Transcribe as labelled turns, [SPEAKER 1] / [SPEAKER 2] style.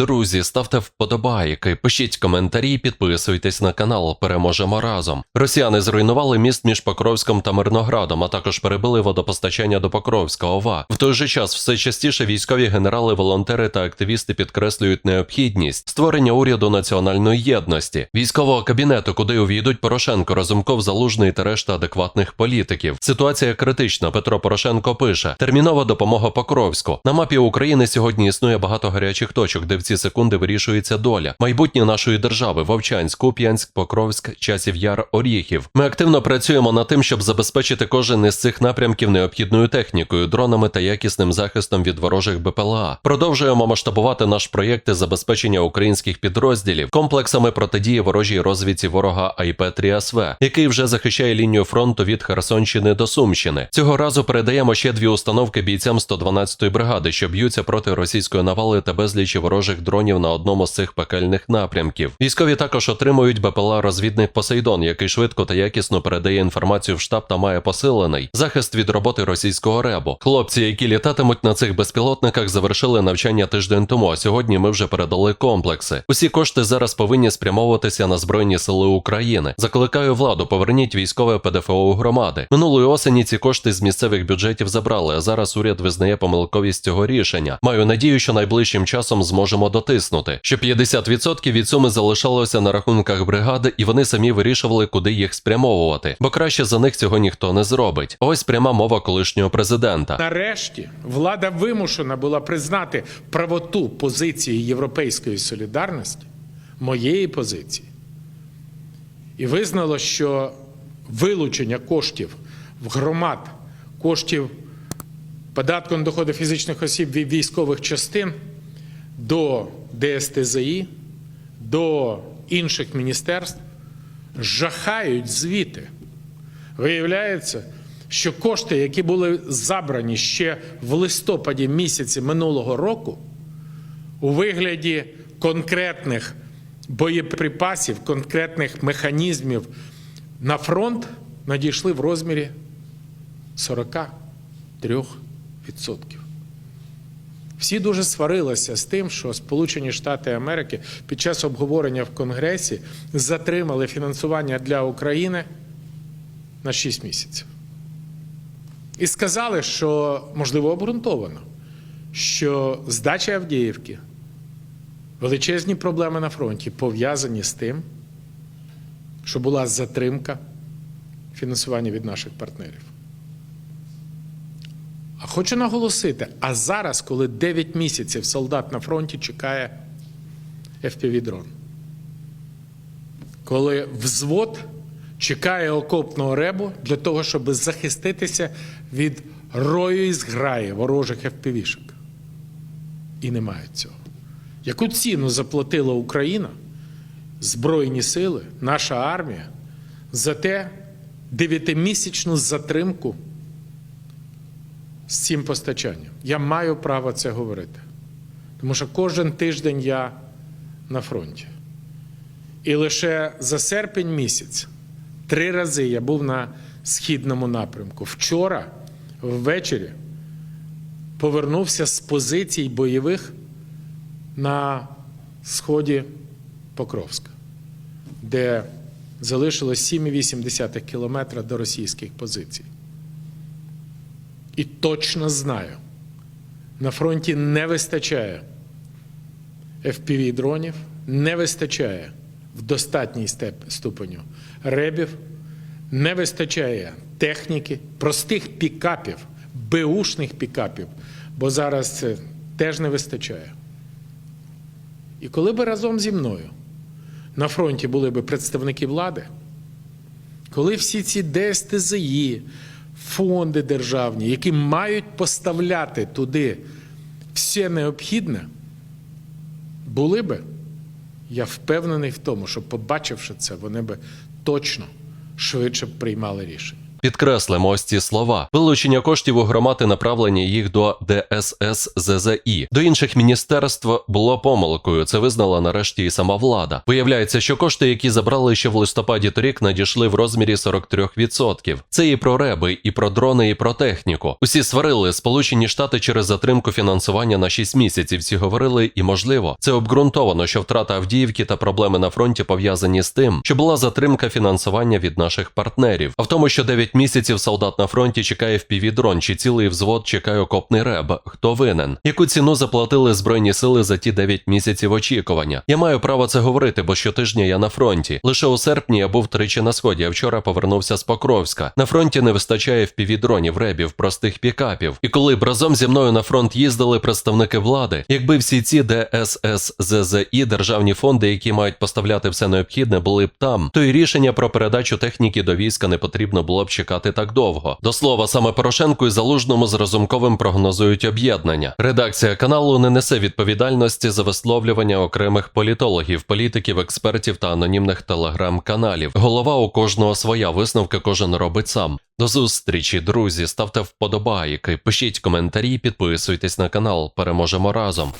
[SPEAKER 1] Друзі, ставте вподобайки, пишіть коментарі, підписуйтесь на канал. Переможемо разом. Росіяни зруйнували міст між Покровськом та Мирноградом, а також перебили водопостачання до Покровська. Ова. В той же час все частіше військові генерали, волонтери та активісти підкреслюють необхідність створення уряду національної єдності, військового кабінету, куди увійдуть Порошенко, Разумков, Залужний та решта адекватних політиків. Ситуація критична. Петро Порошенко пише: термінова допомога Покровську. На мапі України сьогодні існує багато гарячих точок, де в ці секунди вирішується доля. Майбутнє нашої держави Вовчанськ, Куп'янськ, Покровськ, Часів Яр, Оріхів. Ми активно працюємо над тим, щоб забезпечити кожен із цих напрямків необхідною технікою, дронами та якісним захистом від ворожих БПЛА. Продовжуємо масштабувати наш проєкт забезпечення українських підрозділів комплексами протидії ворожій розвідці ворога АІП-3СВ, який вже захищає лінію фронту від Херсонщини до Сумщини. Цього разу передаємо ще дві установки бійцям 112-ї бригади, що б'ються проти російської навали та безлічі ворожих дронів на одному з цих пекельних напрямків. Військові також отримують БПЛА розвідник Посейдон, який швидко та якісно передає інформацію в штаб та має посилений захист від роботи російського ребу. Хлопці, які літатимуть на цих безпілотниках, завершили навчання тиждень тому. А сьогодні ми вже передали комплекси. Усі кошти зараз повинні спрямовуватися на збройні сили України. Закликаю владу, поверніть військове ПДФО у громади. Минулої осені ці кошти з місцевих бюджетів забрали. А зараз уряд визнає помилковість цього рішення. Маю надію, що найближчим часом зможемо дотиснути, що 50% від суми залишалося на рахунках бригади, і вони самі вирішували, куди їх спрямовувати, бо краще за них цього ніхто не зробить. Ось пряма мова колишнього президента.
[SPEAKER 2] Нарешті влада вимушена була признати правоту позиції Європейської солідарності, моєї позиції, і визнало, що вилучення коштів в громад, коштів податку на доходи фізичних осіб від військових частин до ДСТЗІ, до інших міністерств жахають звіти. Виявляється, що кошти, які були забрані ще в листопаді місяці минулого року, у вигляді конкретних боєприпасів, конкретних механізмів на фронт надійшли в розмірі 43%. Всі дуже сварилися з тим, що Сполучені Штати Америки під час обговорення в Конгресі затримали фінансування для України на 6 місяців. І сказали, що можливо обґрунтовано, що здача Авдіївки, величезні проблеми на фронті пов'язані з тим, що була затримка фінансування від наших партнерів. А хочу наголосити: а зараз, коли 9 місяців солдат на фронті чекає FPV-дрон, коли взвод чекає окопного ребу для того, щоб захиститися від рою і зграї ворожих FPV-шок. І немає цього. Яку ціну заплатила Україна, Збройні сили, наша армія за те дев'ятимісячну затримку з цим постачанням? Я маю право це говорити. Тому що кожен тиждень я на фронті. І лише за серпень місяць три рази я був на східному напрямку. Вчора ввечері повернувся з позицій бойових на сході Покровська, де залишилось 7,8 кілометра до російських позицій. І точно знаю, на фронті не вистачає FPV-дронів, не вистачає в достатній ступеню ребів, не вистачає техніки, простих пікапів, беушних пікапів, бо зараз це теж не вистачає. І коли би разом зі мною на фронті були б представники влади, коли всі ці ДСТЗІ, фонди державні, які мають поставляти туди все необхідне, були би, я впевнений в тому, що побачивши це, вони би точно швидше приймали рішення.
[SPEAKER 1] Підкреслимо ось ці слова: вилучення коштів у громади, направлення їх до ДСС ЗЗІ. До інших міністерств було помилкою. Це визнала нарешті і сама влада. Виявляється, що кошти, які забрали ще в листопаді торік, надійшли в розмірі 43%. Це і про реби, і про дрони, і про техніку. Усі сварили Сполучені Штати через затримку фінансування на 6 місяців. Всі говорили, і можливо, це обґрунтовано, що втрата Авдіївки та проблеми на фронті пов'язані з тим, що була затримка фінансування від наших партнерів. А в тому, що 9 місяців солдат на фронті чекає впівдрон, чи цілий взвод чекає окопний реб. Хто винен? Яку ціну заплатили збройні сили за ті 9 місяців очікування? Я маю право це говорити, бо щотижня я на фронті. Лише у серпні я був тричі на сході. а вчора повернувся з Покровська. На фронті не вистачає впівдронів, ребів, простих пікапів. І коли б разом зі мною на фронт їздили представники влади, якби всі ці ДСС, ЗЗІ, державні фонди, які мають поставляти все необхідне, були б там, то й рішення про передачу техніки до війська не потрібно було б чекати так довго. До слова, саме Порошенку і Залужному з Разумковим прогнозують об'єднання. Редакція каналу не несе відповідальності за висловлювання окремих політологів, політиків, експертів та анонімних телеграм-каналів. Голова у кожного своя висновки кожен робить сам. До зустрічі, друзі. Ставте вподобайки, пишіть коментарі, підписуйтесь на канал. Переможемо разом.